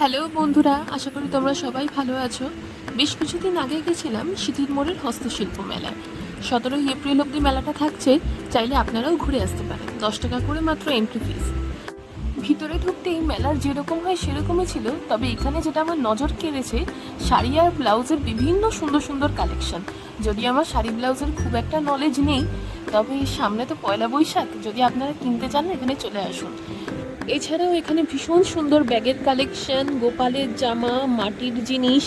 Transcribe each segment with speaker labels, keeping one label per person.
Speaker 1: Hello বন্ধুরা, আশা করি তোমরা সবাই ভালো আছো। বেশ কিছুদিন আগে গেছিলাম শীতির মোড়ের হস্তশিল্প মেলায়। সতেরোই এপ্রিল অবধি মেলাটা থাকছে, চাইলে আপনারাও ঘুরে আসতে পারেন। দশ টাকা করে মাত্র এন্ট্রি ফিস ভিতরে ঢুকতেই মেলার যেরকম হয় সেরকমই ছিল, তবে এখানে যেটা আমার নজর কেড়েছে, শাড়ি আর ব্লাউজের বিভিন্ন সুন্দর সুন্দর কালেকশন যদি আমার শাড়ি ব্লাউজের খুব একটা নলেজ নেই, তবে সামনে তো পয়লা বৈশাখ, যদি আপনারা কিনতে চান, এখানে চলে আসুন। এছাড়াও এখানে ভীষণ সুন্দর ব্যাগের কালেকশন গোপালের জামা, মাটির জিনিস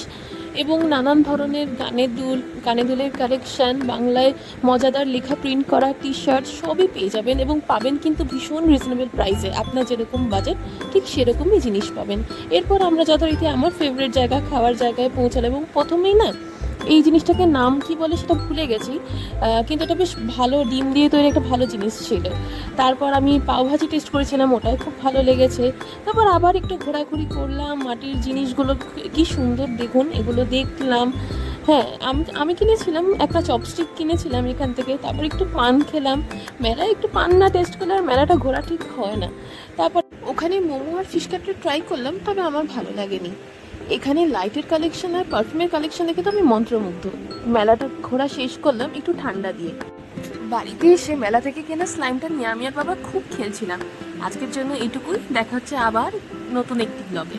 Speaker 1: এবং নানান ধরনের গানের দুল কানে দুলের কালেকশন বাংলায় মজাদার লেখা প্রিন্ট করা টি শার্ট সবই পেয়ে যাবেন এবং পাবেন কিন্তু ভীষণ রিজনেবল প্রাইসে আপনার যেরকম বাজেট ঠিক সেরকমই জিনিস পাবেন। এরপর আমরা যথারীতি আমার ফেভারিট জায়গা, খাওয়ার জায়গায় পৌঁছালাম এবং প্রথমেই না এই জিনিসটাকে নাম কি বলে সেটা ভুলে গেছি কিন্তু এটা বেশ ভালো ডিম দিয়ে তৈরি একটা ভালো জিনিস ছিল। তারপর আমি পাওভাজি টেস্ট করেছিলাম ওটাই খুব ভালো লেগেছে। তারপর আবার একটু ঘোরাঘুরি করলাম, মাটির জিনিসগুলো কি সুন্দর দেখুন, এগুলো দেখলাম। হ্যাঁ আমি আমি কিনেছিলাম, একটা চপস্টিক কিনেছিলাম এখান থেকে, তারপর একটু পান খেলাম। মেলায় একটু পান না টেস্ট করলে আর মেলাটা ঘোরা ঠিক হয় না। তারপর ওখানে মোমো আর ফিশ কাটলেট ট্রাই করলাম, তবে আমার ভালো লাগেনি। এখানে লাইটের কালেকশন আর পারফিউমের কালেকশন দেখে তো আমি মন্ত্রমুগ্ধ। মেলাটা ঘোরা শেষ করলাম একটু ঠান্ডা দিয়ে। বাড়িতে এসে মেলা থেকে কেনা স্লাইমটা নিয়ে আমি আর বাবা খুব খেলছিলাম। আজকের জন্য এটুকুই দেখা হচ্ছে আবার নতুন একটি ব্লগে